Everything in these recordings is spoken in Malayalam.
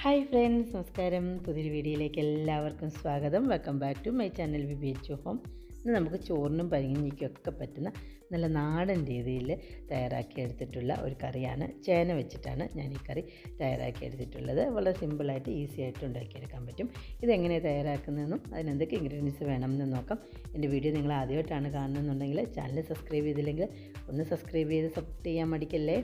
ഹായ് ഫ്രണ്ട്സ് നമസ്കാരം. പുതിയൊരു വീഡിയോയിലേക്ക് എല്ലാവർക്കും സ്വാഗതം. Welcome back to my channel വിബിച്ചു home ഇന്ന് നമുക്ക് ചോറിനും പരിങ്ങിക്കൊക്കെ പറ്റുന്ന നല്ല നാടൻ രീതിയിൽ തയ്യാറാക്കിയെടുത്തിട്ടുള്ള ഒരു കറിയാണ്. ചേന വെച്ചിട്ടാണ് ഞാൻ ഈ കറി തയ്യാറാക്കിയെടുത്തിട്ടുള്ളത് വളരെ സിമ്പിളായിട്ട് ഈസി ആയിട്ട് ഉണ്ടാക്കിയെടുക്കാൻ പറ്റും. ഇതെങ്ങനെ തയ്യാറാക്കുന്നതെന്നും അതിനെന്തൊക്കെ ഇൻഗ്രീഡിയൻസ് വേണമെന്ന് നോക്കാം. എന്റെ വീഡിയോ നിങ്ങൾ ആദ്യമായിട്ടാണ് കാണുന്നതെന്നുണ്ടെങ്കിൽ ചാനൽ സബ്സ്ക്രൈബ് ചെയ്തില്ലെങ്കിൽ ഒന്ന് സബ്സ്ക്രൈബ് ചെയ്ത് സപ്പോർട്ട് ചെയ്യാൻ മടിക്കല്ലേ?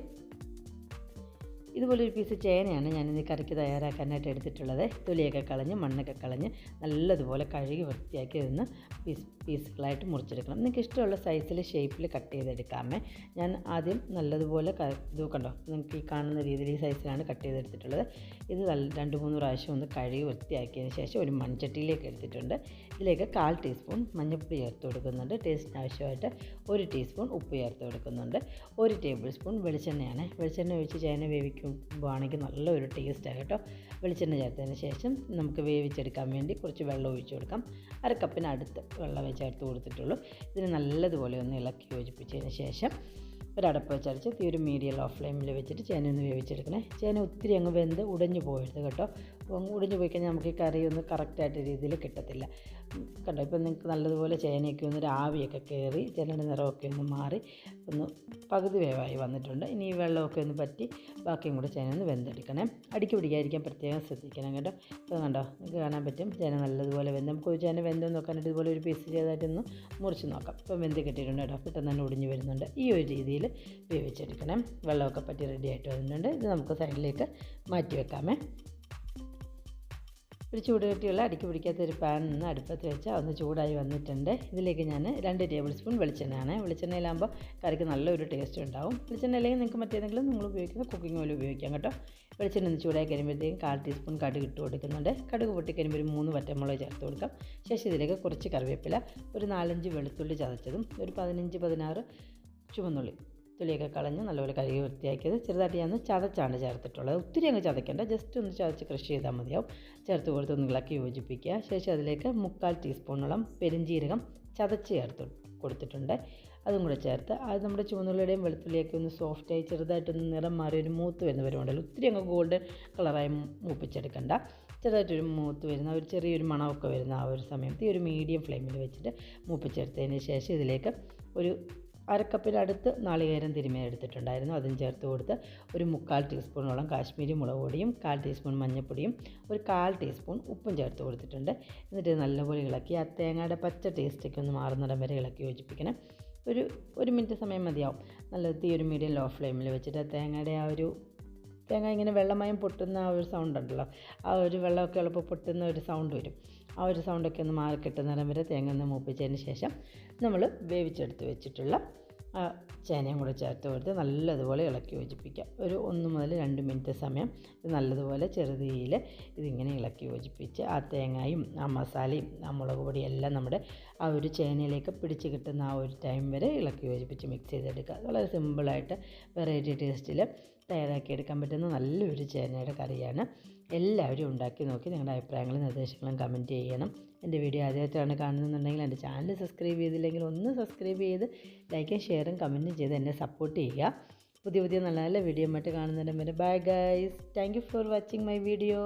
ഇതുപോലൊരു പീസ് ചേനയാണ് ഞാനിന്ന് കറിക്ക് തയ്യാറാക്കാനായിട്ട് എടുത്തിട്ടുള്ളത്. തൊലിയൊക്കെ കളഞ്ഞ് മണ്ണൊക്കെ കളഞ്ഞ് നല്ലതുപോലെ കഴുകി വൃത്തിയാക്കി ഇതൊന്ന് പീസ് പീസുകളായിട്ട് മുറിച്ചെടുക്കണം. നിങ്ങൾക്ക് ഇഷ്ടമുള്ള സൈസിൽ ഷേപ്പിൽ കട്ട് ചെയ്തെടുക്കാമേ. ഞാൻ ആദ്യം നല്ലതുപോലെ ഇത് കണ്ടോ? നിങ്ങൾക്ക് ഈ കാണുന്ന രീതിയിൽ ഈ സൈസിലാണ് കട്ട് ചെയ്തെടുത്തിട്ടുള്ളത്. ഇത് രണ്ട് മൂന്ന് പ്രാവശ്യം ഒന്ന് കഴുകി വൃത്തിയാക്കിയതിന് ശേഷം ഒരു മൺചട്ടിയിലേക്ക് എടുത്തിട്ടുണ്ട്. ഇതിലേക്ക് കാൽ ടീസ്പൂൺ മഞ്ഞൾപ്പൊടി ചേർത്ത് കൊടുക്കുന്നുണ്ട്. ടേസ്റ്റിന് ആവശ്യമായിട്ട് ഒരു ടീസ്പൂൺ ഉപ്പ് ചേർത്ത് കൊടുക്കുന്നുണ്ട്. ഒരു ടേബിൾ സ്പൂൺ വെളിച്ചെണ്ണയാണ്. വെളിച്ചെണ്ണ ഒഴിച്ച് ചേന വേവിക്കും വയ്ക്കുമ്പോഴാണെങ്കിൽ നല്ലൊരു ടേസ്റ്റാണ് കേട്ടോ വെളിച്ചെണ്ണ ചേർത്തതിന് ശേഷം നമുക്ക് വേവിച്ചെടുക്കാൻ വേണ്ടി കുറച്ച് വെള്ളം ഒഴിച്ച് കൊടുക്കാം അര കപ്പിനടുത്ത് വെള്ളം ചേർത്ത് കൊടുത്തിട്ടുള്ളൂ ഇതിന് നല്ലതുപോലെ ഒന്ന് ഇളക്കി യോജിപ്പിച്ചതിന് ശേഷം ഒരടപ്പ് വെച്ചടച്ച് തീ ഒരു മീഡിയം ലോ ഫ്ലെയിമിൽ വെച്ചിട്ട് ചേന ഒന്ന് വേവിച്ചെടുക്കണേ ചേന ഒത്തിരി അങ്ങ് വെന്ത് ഉടഞ്ഞു പോകരുത് കേട്ടോ അപ്പോൾ ഒടിഞ്ഞു പോയി കഴിഞ്ഞാൽ നമുക്ക് ഈ കറി കറക്റ്റായിട്ട് രീതിയിൽ കിട്ടത്തില്ല. കണ്ടോ ഇപ്പം നിങ്ങൾക്ക് നല്ലതുപോലെ ചേനയൊക്കെ ഒന്ന് രാവിയൊക്കെ കയറി ചേനയുടെ നിറമൊക്കെ ഒന്ന് മാറി ഒന്ന് പകുതി വേവായി വന്നിട്ടുണ്ട്. ഇനി ഈ വെള്ളമൊക്കെ ഒന്ന് പറ്റി ബാക്കിയും കൂടെ ചേന ഒന്ന് വെന്തെടുക്കണേ. അടിക്ക് പിടിക്കാതിരിക്കാൻ പ്രത്യേകം ശ്രദ്ധിക്കണം കേട്ടോ. ഇപ്പം കണ്ടോ നിങ്ങൾക്ക് കാണാൻ പറ്റും ചേന നല്ലതുപോലെ വെന്ത്. നമുക്ക് ചേന വെന്ത് നോക്കാനായിട്ട് ഇതുപോലെ ഒരു പീസ് ചെയ്തായിട്ടൊന്ന് മുറിച്ച് നോക്കാം. ഇപ്പം വെന്ത് കിട്ടിയിട്ടുണ്ട് കേട്ടോ. പെട്ടെന്ന് തന്നെ ഒടിഞ്ഞ് വരുന്നുണ്ട്. ഈ ഒരു രീതിയിൽ വേവിച്ചെടുക്കണം. വെള്ളമൊക്കെ പറ്റി റെഡി ആയിട്ട് വരുന്നുണ്ട് ഇത് നമുക്ക് സൈഡിലേക്ക് മാറ്റി വെക്കാമേ. ഒരു ചൂട് കെട്ടിയുള്ള അടിക്ക് പിടിക്കാത്ത ഒരു പാൻ നിന്ന് അടുപ്പത്ത് വെച്ച് ഒന്ന് ചൂടായി വന്നിട്ടുണ്ട്. ഇതിലേക്ക് ഞാൻ രണ്ട് ടേബിൾ സ്പൂൺ വെളിച്ചെണ്ണയാണ്. വെളിച്ചെണ്ണയിലാകുമ്പോൾ കറിക്ക് നല്ലൊരു ടേസ്റ്റ് ഉണ്ടാവും. വെളിച്ചെണ്ണ അല്ലെങ്കിൽ നിങ്ങൾക്ക് മറ്റേതെങ്കിലും നിങ്ങൾ ഉപയോഗിക്കുന്ന കുക്കിംഗ് ഓയിൽ ഉപയോഗിക്കാം കേട്ടോ. വെളിച്ചെണ്ണ ഒന്ന് ചൂടായി കഴിയുമ്പോഴത്തേക്കും കാൽ ടീസ്പൂൺ കടുക് ഇട്ട് കൊടുക്കുന്നുണ്ട്. കടുക് പൊട്ടിക്കഴിയുമ്പോൾ ഒരു മൂന്ന് വറ്റമുളക് ചേർത്ത് കൊടുക്കാം. ശേഷം ഇതിലേക്ക് കുറച്ച് കറിവേപ്പില ഒരു നാലഞ്ച് വെളുത്തുള്ളി ചതച്ചതും ഒരു പതിനഞ്ച് പതിനാറ് ചുവന്നുള്ളി തുള്ളിയൊക്കെ കളഞ്ഞ് നല്ലപോലെ കഴുകി വൃത്തിയാക്കിയത് ചെറുതായിട്ട് ഞാൻ ചതച്ചാണ് ചേർത്തിട്ടുള്ളത്. ഒത്തിരി അങ്ങ് ചതയ്ക്കേണ്ട ജസ്റ്റ് ഒന്ന് ചതച്ച് കൃഷി ചെയ്താൽ മതിയാവും. ചേർത്ത് കൊടുത്ത് ഒന്ന് ഇളക്കി യോജിപ്പിക്കുക. ശേഷം അതിലേക്ക് മുക്കാൽ ടീസ്പൂണോളം പെരിഞ്ജീരകം ചതച്ച് ചേർത്ത് കൊടുത്തിട്ടുണ്ട്. അതും കൂടെ ചേർത്ത് അത് നമ്മുടെ ചുവന്നുള്ളിയുടെയും വെളുത്തുള്ളിയൊക്കെ ഒന്ന് സോഫ്റ്റായി ചെറുതായിട്ടൊന്ന് നിറം മാറി ഒരു മൂത്ത് വരുന്ന വരുമുണ്ടല്ലോ ഒത്തിരി അങ്ങ് ഗോൾഡൻ കളറായി മൂപ്പിച്ചെടുക്കണ്ട. ചെറുതായിട്ടൊരു മൂത്ത് വരുന്ന ഒരു ചെറിയൊരു മണമൊക്കെ വരുന്ന ആ ഒരു സമയത്ത് ഈ ഒരു മീഡിയം ഫ്ലെയിമിൽ വെച്ചിട്ട് മൂപ്പിച്ചെടുത്തതിന് ശേഷം ഇതിലേക്ക് ഒരു അരക്കപ്പിനടുത്ത് നാളികേരം തിരുമേൽ എടുത്തിട്ടുണ്ടായിരുന്നു. അതും ചേർത്ത് കൊടുത്ത് ഒരു മുക്കാൽ ടീസ്പൂണോളം കാശ്മീരി മുളക് പൊടിയും കാൽ ടീസ്പൂൺ മഞ്ഞൾപ്പൊടിയും ഒരു കാൽ ടീസ്പൂൺ ഉപ്പും ചേർത്ത് കൊടുത്തിട്ടുണ്ട്. എന്നിട്ട് നല്ലപോലെ ഇളക്കി ആ തേങ്ങയുടെ പച്ച ടേസ്റ്റൊക്കെ ഒന്ന് മാറുന്നിടം വരെ ഇളക്കി യോജിപ്പിക്കണം. ഒരു ഒരു മിനിറ്റ് സമയം മതിയാവും. നല്ല തീ ഒരു മീഡിയം ലോ ഫ്ലെയിമിൽ വെച്ചിട്ട് ആ തേങ്ങയുടെ ആ ഒരു തേങ്ങ ഇങ്ങനെ വെള്ളമയം പൊട്ടുന്ന ആ ഒരു സൗണ്ട് ഉണ്ടല്ലോ ആ ഒരു വെള്ളമൊക്കെ എളുപ്പം പൊട്ടുന്ന ഒരു സൗണ്ട് വരും. ആ ഒരു സൗണ്ടൊക്കെ ഒന്ന് മാറി കിട്ടുന്നിടം വരെ തേങ്ങ ഒന്ന് മൂപ്പിച്ചതിന് ശേഷം നമ്മൾ വേവിച്ചെടുത്ത് വെച്ചിട്ടുള്ള ആ ചേനയും കൂടെ ചേർത്ത് കൊടുത്ത് നല്ലതുപോലെ ഇളക്കി യോജിപ്പിക്കുക ഒരു ഒന്ന് മുതൽ രണ്ട് മിനിറ്റ് സമയം ഇത് നല്ലതുപോലെ ചെറുതീയിൽ ഇതിങ്ങനെ ഇളക്കി യോജിപ്പിച്ച് ആ തേങ്ങയും ആ മസാലയും ആ മുളക് പൊടിയും എല്ലാം നമ്മുടെ ആ ഒരു ചേനയിലേക്ക് പിടിച്ച് കിട്ടുന്ന ആ ഒരു ടൈം വരെ ഇളക്കി യോജിപ്പിച്ച് മിക്സ് ചെയ്തെടുക്കുക. വളരെ സിമ്പിളായിട്ട് വെറൈറ്റി ടേസ്റ്റിൽ തയ്യാറാക്കിയെടുക്കാൻ പറ്റുന്ന നല്ലൊരു ചേനയുടെ കറിയാണ്. എല്ലാവരും ഉണ്ടാക്കി നോക്കി നിങ്ങളുടെ അഭിപ്രായങ്ങളും നിർദ്ദേശങ്ങളും കമന്റ് ചെയ്യണം. എന്റെ വീഡിയോ ആദ്യമായിട്ടാണ് കാണുന്നുണ്ടെങ്കിൽ എന്റെ ചാനൽ സബ്സ്ക്രൈബ് ചെയ്തില്ലെങ്കിൽ ഒന്ന് സബ്സ്ക്രൈബ് ചെയ്ത് ലൈക്കും ഷെയറും കമന്റും ചെയ്ത് എന്നെ സപ്പോർട്ട് ചെയ്യുക. പുതിയ പുതിയ നല്ല നല്ല വീഡിയോ മറ്റ് കാണുന്നുണ്ടെങ്കിൽ bye guys thank you for watching my video